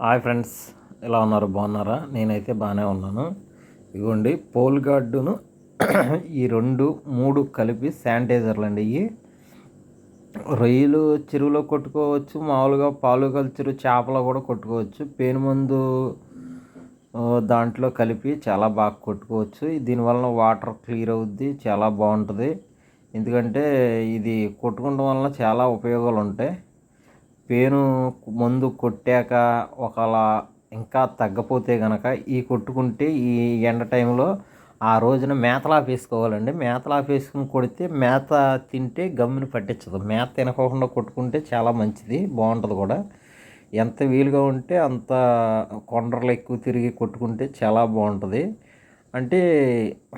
Hi friends ఎలా ఉన్నారు? బాగున్నారా? నేనైతే బాగానే ఉన్నాను. ఇదిగోండి పోల్ గార్డును ఈ రెండు మూడు కలిపి శానిటైజర్లు అండి ఇవి రొయ్యలు చెరువులో కొట్టుకోవచ్చు మామూలుగా పాలు కల్చరు చేపలు కూడా కొట్టుకోవచ్చు. పేను మందు దాంట్లో కలిపి చాలా బాగా కొట్టుకోవచ్చు. దీనివలన వాటర్ క్లియర్ అవుద్ది చాలా బాగుంటుంది. ఎందుకంటే ఇది కొట్టుకోవడం వలన చాలా ఉపయోగాలు ఉంటాయి. పేను మందు కొట్టాక ఒకలా ఇంకా తగ్గపోతే కనుక ఈ కొట్టుకుంటే ఈ ఎండ టైంలో ఆ రోజున మేతలా వేసుకోవాలండి. మేతలా వేసుకుని కొడితే మేత తింటే గమ్ముని పట్టించదు. మేత తినకోకుండా కొట్టుకుంటే చాలా మంచిది బాగుంటుంది కూడా. ఎంత వీలుగా ఉంటే అంత కొండలు ఎక్కువ తిరిగి కొట్టుకుంటే చాలా బాగుంటుంది. అంటే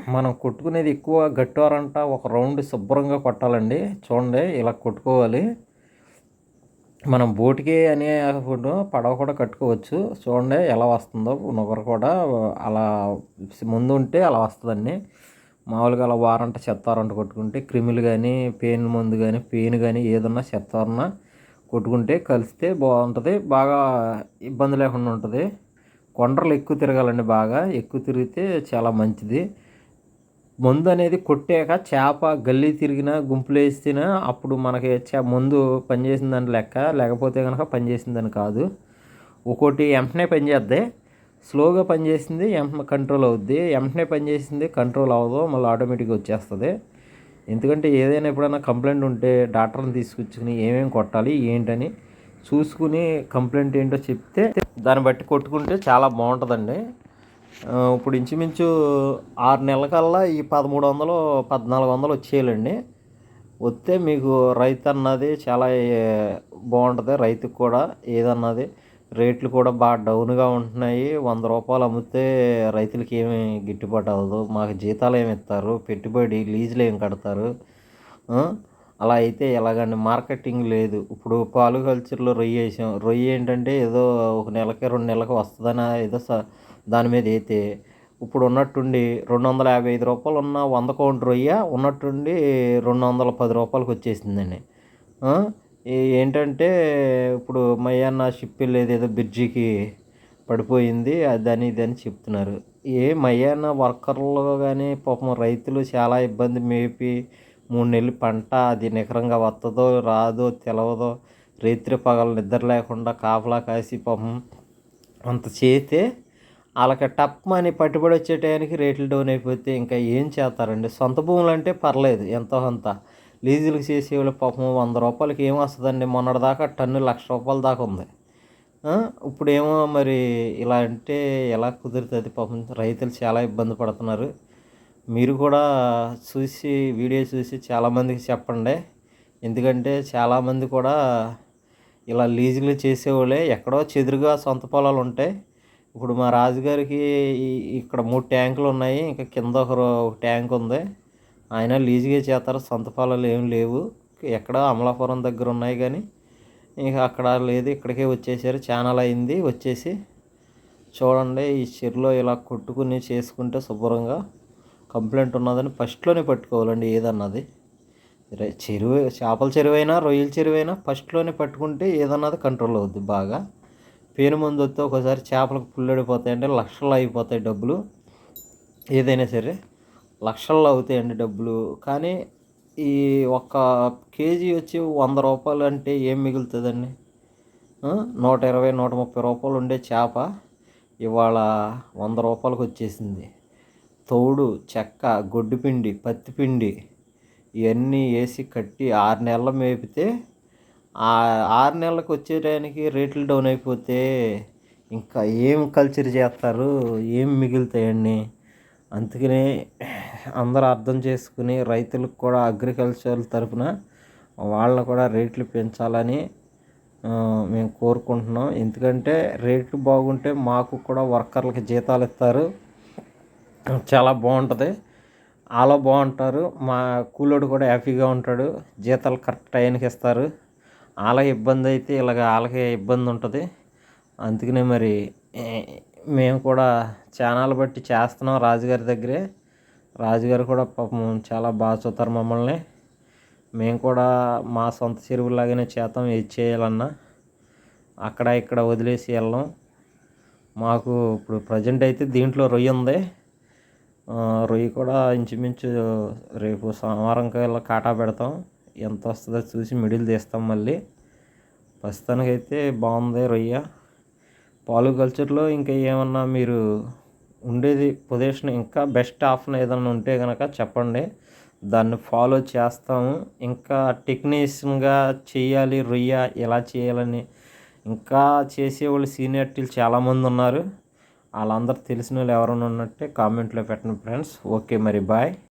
మనం కొట్టుకునేది ఎక్కువ గట్టారంట ఒక రౌండ్ శుభ్రంగా కొట్టాలండి. చూడండి ఇలా కొట్టుకోవాలి. మనం బోటుకి అనే ఫోటో పడవ కూడా కట్టుకోవచ్చు. చూడండి ఎలా వస్తుందో. నొగరు కూడా అలా ముందు ఉంటే అలా వస్తుందండి. మామూలుగా అలా వారంట చెత్తారంట కొట్టుకుంటే క్రిములు కానీ పెయిన్ మందు కానీ పెయిన్ కానీ ఏదన్నా చెత్తారన్నా కొట్టుకుంటే కలిస్తే బాగుంటుంది. బాగా ఇబ్బంది లేకుండా ఉంటుంది. కొండలు ఎక్కువ తిరగాలండి బాగా. ఎక్కువ తిరిగితే చాలా మంచిది. మందు అనేది కొట్టాక చేప గల్లీ తిరిగినా గుంపులు వేసినా అప్పుడు మనకి చే మందు పనిచేసిందని లెక్క లేకపోతే కనుక పనిచేసిందని కాదు. ఒక్కోటి వెంటనే పనిచేద్ది. స్లోగా పనిచేసింది వెంటనే కంట్రోల్ అవుద్ది. వెంటనే పనిచేసింది కంట్రోల్ అవ్వదు. మళ్ళీ ఆటోమేటిక్గా వచ్చేస్తుంది. ఎందుకంటే ఏదైనా ఎప్పుడైనా కంప్లైంట్ ఉంటే డాక్టర్ని తీసుకొచ్చుకుని ఏమేమి కొట్టాలి ఏంటని చూసుకుని కంప్లైంట్ ఏంటో చెప్తే దాన్ని బట్టి కొట్టుకుంటే చాలా బాగుంటుందండి. ఇప్పుడు ఇంచుమించు ఆరు నెలల కల్లా ఈ పదమూడు వందలు పద్నాలుగు వందలు వచ్చేయాలండి. వస్తే మీకు రైతు అన్నది చాలా బాగుంటుంది. రైతుకు కూడా ఏదన్నది రేట్లు కూడా బాగా డౌన్గా ఉంటున్నాయి. వంద రూపాయలు అమ్మితే రైతులకి ఏమి గిట్టుబాటు అవ్వదు. మాకు జీతాలు ఏమి ఇస్తారు. పెట్టుబడి లీజులు ఏమి కడతారు. అలా అయితే ఎలాగండి? మార్కెటింగ్ లేదు. ఇప్పుడు పాలు కల్చర్లో రొయ్య వేసాం. రొయ్య ఏంటంటే ఏదో ఒక నెలకి రెండు నెలలకు వస్తుందని ఏదో స- దాని మీద అయితే. ఇప్పుడు ఉన్నట్టుండి రెండు వందల యాభై ఐదు రూపాయలు ఉన్న వంద కౌంట్ రొయ్య ఉన్నట్టుండి రెండు వందల పది రూపాయలకి వచ్చేసిందండి. ఏంటంటే ఇప్పుడు మయ్యన్న షిప్ వెళ్ళేది ఏదో బ్రిడ్జికి పడిపోయింది అదని ఇది అని చెప్తున్నారు. ఏ మయ్యన్న వర్కర్లు కానీ పాపం రైతులు చాలా ఇబ్బంది మేపి మూడు నెలలు పంట అది నికరంగా వస్తుందో రాదో తెలవదో రేత్రి పగలు నిద్ర లేకుండా కాపలా కాసి పాపం అంత చేస్తే వాళ్ళకి టప్ అని పట్టుబడి వచ్చే టయానికి రేట్లు డౌన్ అయిపోతే ఇంకా ఏం చేస్తారండి? సొంత భూములు అంటే పర్లేదు ఎంతో కొంత. లీజులకు చేసేవాళ్ళు పాపం వంద రూపాయలకి ఏం వస్తుందండి? మొన్నటిదాకా టన్ను లక్ష రూపాయల దాకా ఉంది. ఇప్పుడేమో మరి ఇలా అంటే ఎలా కుదురుతుంది పాపం? రైతులు చాలా ఇబ్బంది పడుతున్నారు. మీరు కూడా చూసి వీడియో చూసి చాలామందికి చెప్పండి. ఎందుకంటే చాలామంది కూడా ఇలా లీజులు చేసేవాళ్ళే. ఎక్కడో చెదురుగా సొంత పొలాలు ఉంటాయి. ఇప్పుడు మా రాజుగారికి ఇక్కడ మూడు ట్యాంకులు ఉన్నాయి. ఇంకా కింద ఒక ఒక ట్యాంక్ ఉంది. ఆయన లీజుగా చేస్తారు. సొంత పొలాలు ఏం లేవు. ఎక్కడో అమలాపురం దగ్గర ఉన్నాయి కానీ ఇంకా అక్కడ లేదు. ఇక్కడికే వచ్చేసారు. ఛానల్ అయింది. వచ్చేసి చూడండి. ఈ చెరులో ఇలా కొట్టుకుని చేసుకుంటే శుభ్రంగా కంప్లైంట్ ఉన్నదని ఫస్ట్లోనే పట్టుకోవాలండి ఏదన్నది. చెరువు చేపల చెరువైనా రొయ్యల చెరువైనా ఫస్ట్లోనే పట్టుకుంటే ఏదన్నది కంట్రోల్ అవుద్ది బాగా. పేను మందు వస్తే ఒకసారి చేపలకు పుల్లడిపోతాయి అంటే లక్షలు అయిపోతాయి డబ్బులు. ఏదైనా సరే లక్షల్లో అవుతాయండి డబ్బులు. కానీ ఈ ఒక్క కేజీ వచ్చి వంద రూపాయలు అంటే ఏం మిగులుతుందండి? నూట ఇరవై నూట ముప్పై రూపాయలు ఉండే చేప ఇవాళ వంద రూపాయలకు వచ్చేసింది. తౌడు చెక్క గొడ్డుపిండి పత్తిపిండి ఇవన్నీ వేసి కట్టి ఆరు నెలలు మేపితే ఆరు నెలలకు వచ్చేటానికి రేట్లు డౌన్ అయిపోతే ఇంకా ఏం కల్చర్ చేస్తారు? ఏం మిగులుతాయండి అందుకనే అందరూ అర్థం చేసుకుని రైతులకు కూడా అగ్రికల్చర్ తరఫున వాళ్ళని కూడా రేట్లు పెంచాలని మేము కోరుకుంటున్నాం. ఎందుకంటే రేట్లు బాగుంటే మాకు కూడా వర్కర్లకి జీతాలు ఇస్తారు. చాలా బాగుంటుంది. వాళ్ళు బాగుంటారు. మా కూలోడు కూడా హ్యాపీగా ఉంటాడు. జీతాలు కరెక్ట్ టైంకి ఇస్తారు. వాళ్ళకి ఇబ్బంది అయితే ఇలాగ వాళ్ళకే ఇబ్బంది ఉంటుంది. అందుకనే మరి మేము కూడా ఛానల్ బట్టి చేస్తున్నాం రాజుగారి దగ్గరే. రాజుగారు కూడా పాపం చాలా బాగా చూస్తారు మమ్మల్ని. మేము కూడా మా సొంత చెరువులాగానే చేతాం ఏది చేయాలన్నా. అక్కడ ఇక్కడ వదిలేసి వెళ్ళాం. మాకు ఇప్పుడు ప్రజెంట్ అయితే దీంట్లో రొయ్య ఉంది. రొయ్య కూడా ఇంచుమించు రేపు సోమవారం కల్లా కాటా పెడతాం. ఎంత వస్తుందో చూసి మిడిల్ తీస్తాం మళ్ళీ. ప్రస్తుతానికైతే బాగుంది రొయ్య. పాలు కల్చర్లో ఇంకా ఏమన్నా మీరు ఉండేది పొజిషన్ ఇంకా బెస్ట్ ఆప్షన్ ఏదైనా ఉంటే కనుక చెప్పండి. దాన్ని ఫాలో చేస్తాము. ఇంకా టెక్నీషియన్గా చేయాలి రొయ్య ఎలా చేయాలని. ఇంకా చేసేవాళ్ళు సీనియర్టీలు చాలామంది ఉన్నారు. వాళ్ళందరూ తెలిసిన వాళ్ళు ఎవరైనా ఉన్నట్టే కామెంట్లో పెట్టండి ఫ్రెండ్స్. ఓకే మరి బాయ్.